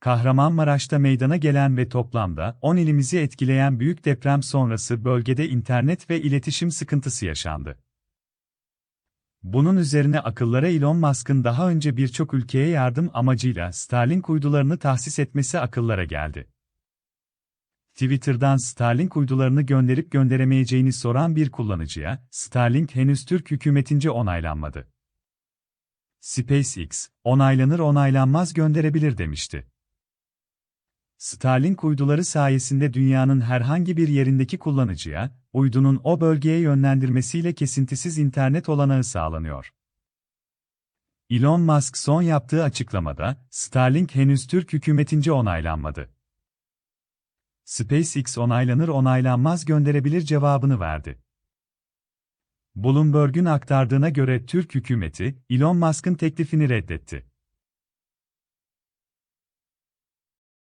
Kahramanmaraş'ta meydana gelen ve toplamda 10 ilimizi etkileyen büyük deprem sonrası bölgede internet ve iletişim sıkıntısı yaşandı. Bunun üzerine akıllara Elon Musk'ın daha önce birçok ülkeye yardım amacıyla Starlink uydularını tahsis etmesi akıllara geldi. Twitter'dan Starlink uydularını gönderip gönderemeyeceğini soran bir kullanıcıya, Starlink henüz Türk hükümetince onaylanmadı. SpaceX, onaylanır onaylanmaz gönderebilir demişti. Starlink uyduları sayesinde dünyanın herhangi bir yerindeki kullanıcıya, uydunun o bölgeye yönlendirmesiyle kesintisiz internet olanağı sağlanıyor. Elon Musk son yaptığı açıklamada, Starlink henüz Türk hükümetince onaylanmadı. SpaceX onaylanır onaylanmaz gönderebilir cevabını verdi. Bloomberg'un aktardığına göre Türk hükümeti, Elon Musk'ın teklifini reddetti.